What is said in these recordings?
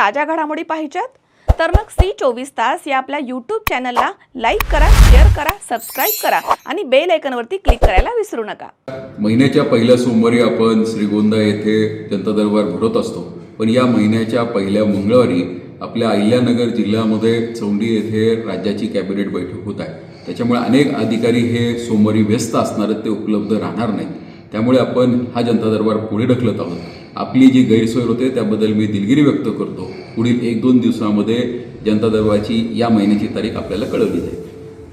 ताज्या घडामोडी पाहिजेत? तर मग सी चोवीस तास या आपल्या यूट्यूब चॅनलला लाईक करा शेअर करा सबस्क्राईब करा आणि बेल आयकनवरती क्लिक करायला विसरू नका. महिन्याच्या पहिल्या सोमवारी आपण श्रीगोंदा येथे जनता दरबार भरत असतो. पण या महिन्याच्या पहिल्या मंगळवारी आपल्या अहिल्यानगर जिल्ह्यामध्ये चौंडी येथे राज्याची कॅबिनेट बैठक होत आहे. त्याच्यामुळे अनेक अधिकारी हे सोमवारी व्यस्त असणार आहेत, ते उपलब्ध राहणार नाहीत. त्यामुळे आपण हा जनता दरबार पुढे ढकलत आहोत. आपली जी गैरसोय होते त्याबद्दल मी दिलगिरी व्यक्त करतो. पुढील एक दोन दिवसामध्ये जनता दरबारची या महिन्याची तारीख आपल्याला कळवली जाईल.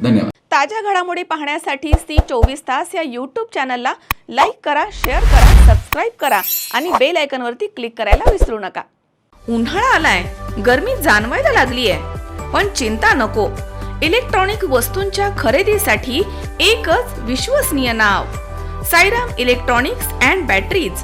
धन्यवाद. ताज्या घडामोडी पाहण्यासाठी सी चोवीस तास या यूट्यूब चॅनलला लाईक करा शेअर करा सबस्क्राईब करा आणि बेल आयकनवरती क्लिक करायला विसरू नका. उन्हाळा आलाय गर्मी जाणवायला लागली आहे पण चिंता नको. इलेक्ट्रॉनिक वस्तूंच्या खरेदीसाठी एकच विश्वसनीय नाव साईराम इलेक्ट्रॉनिक्स अँड बॅटरीज